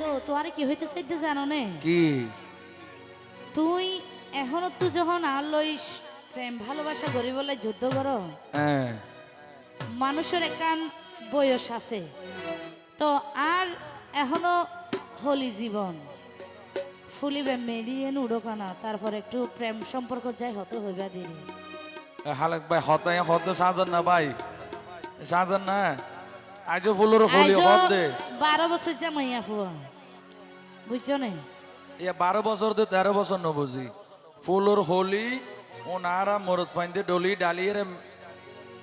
তো তোয়ারে কি হইতে চাইতে জানো নে? কি? তুই এখনও তুই যখন আর লইস প্রেম ভালোবাসা যুদ্ধ করো। হ্যাঁ। মানুষের একান বয়স আছে। তো আর এখনও হলি জীবন। ফুলিবে মেরিয়ে নুডোকানা তারপর একটু প্রেম সম্পর্ক যাই হতে হইবা দিলি হালাক ভাই হতায় হত সাজান না ভাই। সাজান না। আজও ফুলের ফুলি হত দে বারো বছর জামাইয়া ফুয়া বুঝছ না? এ বারো বছর দে তেরো বছর ন বুঝি ফুলের হোলি ও নারা মরদ ফাইন্দে ডলি ডালিয়ে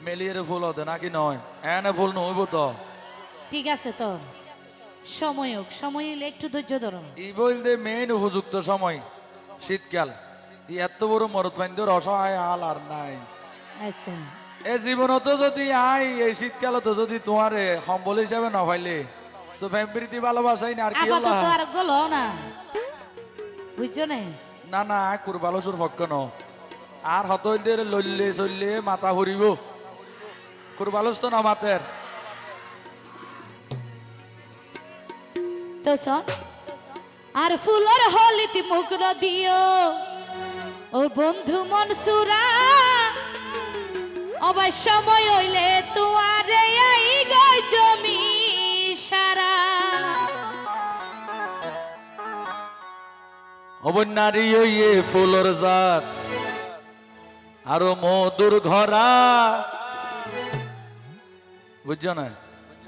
মেলিয়ে ফুল হতে নাকি নয়। এনে ফুল নহইব তো। ঠিক আছে তো। সময় হোক সময় হলে একটু ধৈর্য ধরো। ই বলতে মেইন উপযুক্ত সময় শীতকাল। এত বড় মরদ ফাইন্দে অসহায় হাল আর নাই। আচ্ছা। এ জীবনত যদি আই এই শীতকালত যদি তোমারে সম্বল হিসাবে না পাইলে তো ফ্যামিলিতে ভালোবাসাই না আর কি হলো? আর গলো না। বুঝছ না? না না কুরবালসুর পক্ষ ন। আর হতইদের লইলে চললে মাথা ঘুরিব। কুরবালস তো না মাতের। তো শোন আর ফুলর হলিতি মুগ্ন দিও। ও বন্ধু মনসুরা অবাই সময় হইলে তুয়ারে এই গই জমি সারা। অবন্যারি ইয়ে ফুলর জাত আরও মধুর ঘরা বুঝছ না?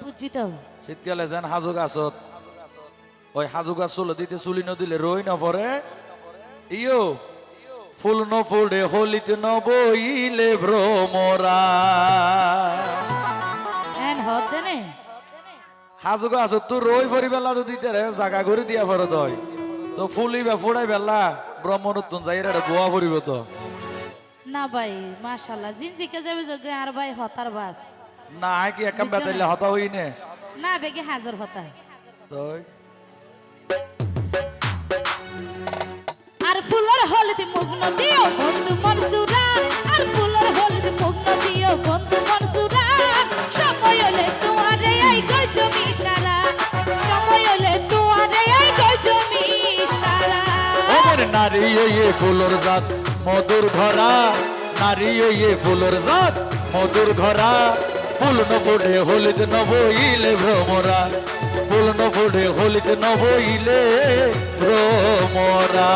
বুঝছি তো। শীতকালে যেন হাজু গাছত ওই হাজু গাছ চুলো দিতে চুলি নদিলে রই না পরে। ইয়ো ফুল ন ফুলে হলিতে ন বইলে ভ্রমরা। এন হদ দেনে হাজু গাছ তো রই ভরি বেলা যদি তেরে জাগা করে দিয়া ফেরত হয়। তো ফুলিবে ফুড়াই বেলা ব্রহ্মনুত্তন যাই রে বোয়া ফুরিব তো। না ভাই মাশাল্লাহ জিনজিকে যাবে যোগে আর ভাই হতার বাস। না কি একাম বেতাইলে হতা হই নে। না বেগে হাজার হতা তো হলদি মুগ্ন দিও, বন্ধু মনসুরা। আর ফুলের হলদি মুগ্ন দিও, বন্ধু মনসুরা। সময় হলে তোমারে এই গই জমি সারা। সময় হলে তোমারে এই গই জমি সারা। নারী ইয়ে ফুলর জাত, মধুর ঘরা। নারী ইয়ে ফুলর জাত, মধুর ঘরা। ফুল ন ফুটে হলিত নবইলে বইলে ভ্রমরা। ফুল ন ফুটে হলিত নবইলে বইলে ভ্রমরা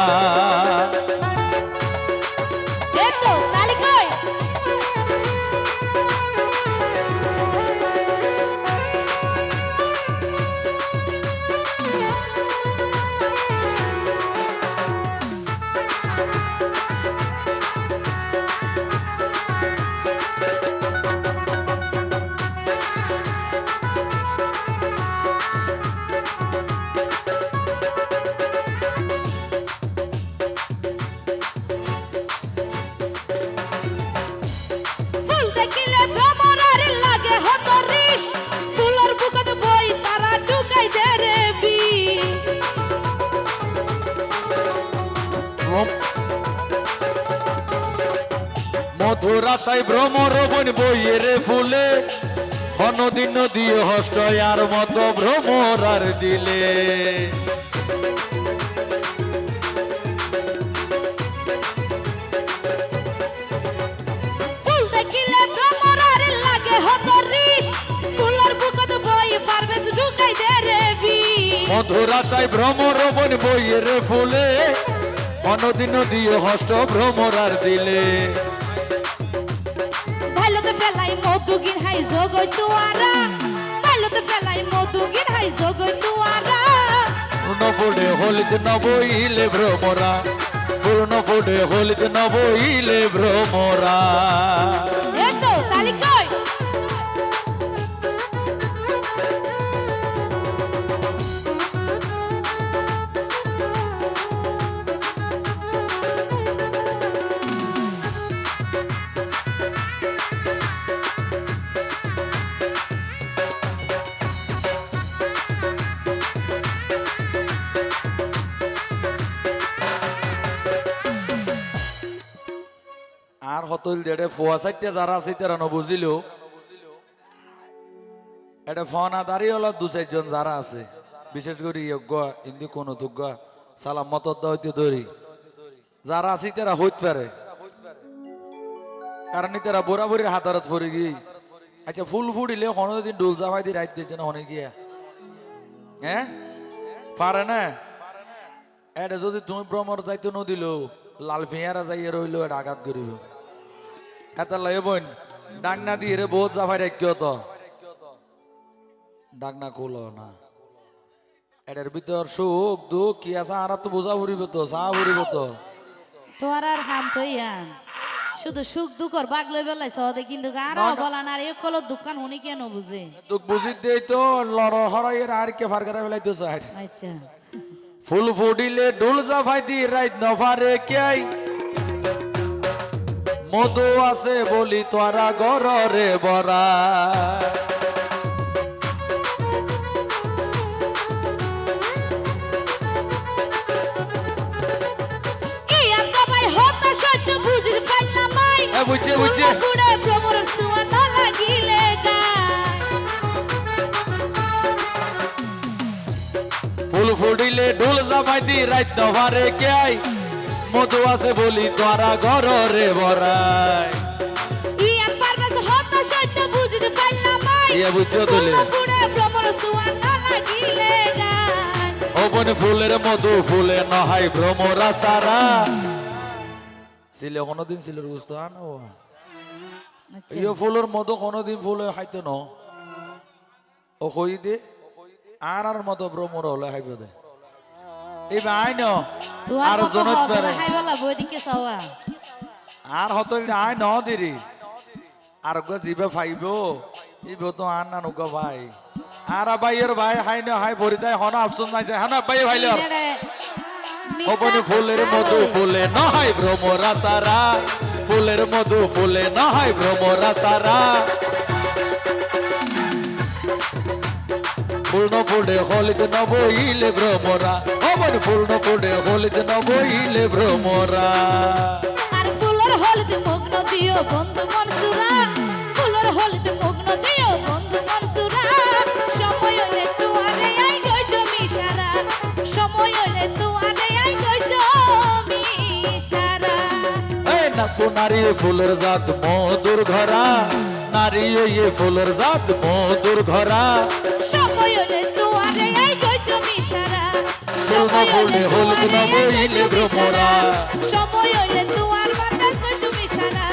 আশায় ভ্রমর বন বইয়ের ফুলে হনদিন দিয়ে হষ্টয় আর মতো ভ্রমর আর দিলে। ফুল দেখিলে ভ্রমরার লাগে হত রিস। ফুলের বুকত বই পারবেস ঢুকাই দে রে মধুর আশায় ভ্রমর বন বইয়ের ফুলে হনদিন দিয়ে হষ্ট ভ্রমর আর দিলে। ভাইলোতে ফেলাই মধুগির হাই জগই তুয়ারা। ভাইলোতে ফেলাই মধুগির হাই জগই তুয়ারা। নবড়ে হলিতে নবইলে ভ্রমরা। পূর্ণ ফুটে হলিতে নবইলে ভ্রমরা। এতো তালি দেড়ে ফুয়া সাইটে যারা আছে তারা এটা ফনা দাঁড়িয়ে হলো দু চারজন যারা আছে, বিশেষ করে যোগ্য হিন্দি কোন যোগ্য সালাম মত হইতে ধরি। যারা আছে তারা পারে। কারণ তারা বরাবরের হাতারত আচ্ছা ফুল ফুটিলে দিন ডোল জামাই দিয়ে রাইত দিচ্ছে না অনেক গিয়া হ্যাঁ পারে না? এটা যদি তুমি ভ্রমর যাইতে নদিল লাল ফিয়ারা যাইয়ে রইল এটা আঘাত করিব। এটা লয় বোন ডাংনা দিয়ে রে বহুত জাফাই রাখিও তো? ডাংনা কোল না। এটার ভিতর সুখ দুঃখ কি আছে আর তো বোঝা ফুরিব তো চা ফুরিব তো। তোর আর হাম তো ইয়ান। শুধু সুখ দুঃখর বাগ লই বেলাই সহদে কিন্তু আরও বলা না রে কল দোকান হুনি কেন বুঝে? দুঃখ বুঝি দেই তো লড় হরাইয়ের আর কে ফার করে ফেলাইতো চাই আচ্ছা। ফুল ফুটিলে ডুল জাফাই দি রাইত নফারে কেই মধু আছে বলি তোরা গররে বরা। বুঝছে বুঝছে। ফুল ফুটিলে ঢোল জাফাই দি রাইত নফারে কেই মধু আছে বলি তোরা গররে বরাই ইয়ান পারবাস হতা সত্য বুঝি পাইলাম মাই ইয়ে বুঝছ তুলে ফুড়ে ভ্রমর সুয়া না লাগিলে গায় ওপনে ফুলের মধু ফুলে নহাই ভ্রমরা সারা ছিলে কোনোদিন ছিল বুঝতো আনো আচ্ছা। ইয়ে ফুলের মধু কোনোদিন ফুলে খাইতো ন? ও কই দে? আর আর মতো ভ্রমর হলে খাইব দে। এই আই ন তুই আর জনত পারে আর হতো আই ন দিরি। আর গো জিবে ফাইব। ইব তো আর না নুক ভাই। আর ভাইয়ের ভাই হাই ন হাই ভরি দেয় হন অপশন নাই হন ভাই ভাইলে ওপনে ফুলের মধু ফুলে নহাই ভ্রমরা সারা ফুলের মধু ফুলে নহাই ভ্রমরা সারা পূর্ণ ফুলে হলিত নবইলে ভ্রমরা। পূর্ণ ফুলে হলিত নবইলে ভ্রমরা। আর ফুলের হলদে মগ্ন দিও বন্ধু মনসুরা। ফুলের হলদে মগ্ন দিও বন্ধু মনসুরা। সময় হলে তুয়ারে আই গই জমি সারা সময় হলে তুয়ারে আই গই জমি সারা এই নাকু নারী ফুলের জাত মধুর ঘরা। নারী ইয়ে ফুলের জাত মধুর ঘরা। সময় হলে সারা না বলে হলুদ না বইলে ভ্রমরা সময় হইলে তোমার বাতাস তুমি সারা